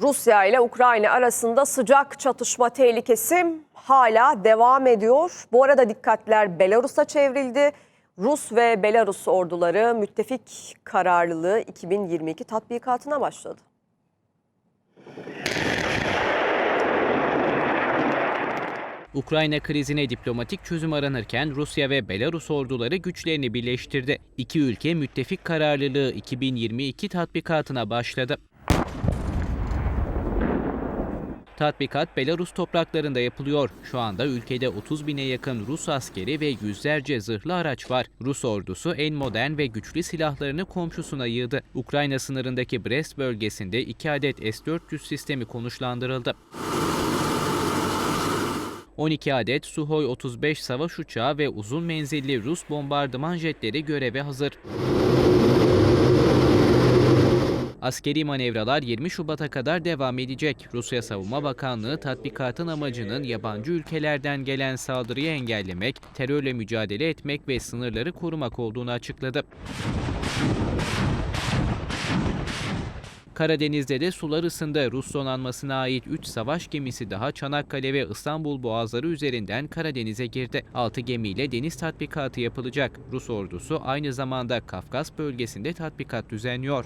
Rusya ile Ukrayna arasında sıcak çatışma tehlikesi hala devam ediyor. Bu arada dikkatler Belarus'a çevrildi. Rus ve Belarus orduları müttefik kararlılığı 2022 tatbikatına başladı. Ukrayna krizine diplomatik çözüm aranırken Rusya ve Belarus orduları güçlerini birleştirdi. İki ülke müttefik kararlılığı 2022 tatbikatına başladı. Tatbikat Belarus topraklarında yapılıyor. Şu anda ülkede 30 bine yakın Rus askeri ve yüzlerce zırhlı araç var. Rus ordusu en modern ve güçlü silahlarını komşusuna yığdı. Ukrayna sınırındaki Brest bölgesinde 2 adet S-400 sistemi konuşlandırıldı. 12 adet Suhoi 35 savaş uçağı ve uzun menzilli Rus bombardıman jetleri göreve hazır. Askeri manevralar 20 Şubat'a kadar devam edecek. Rusya Savunma Bakanlığı tatbikatın amacının yabancı ülkelerden gelen saldırıyı engellemek, terörle mücadele etmek ve sınırları korumak olduğunu açıkladı. Karadeniz'de de sular ısındı. Rus donanmasına ait 3 savaş gemisi daha Çanakkale ve İstanbul boğazları üzerinden Karadeniz'e girdi. 6 gemiyle deniz tatbikatı yapılacak. Rus ordusu aynı zamanda Kafkas bölgesinde tatbikat düzenliyor.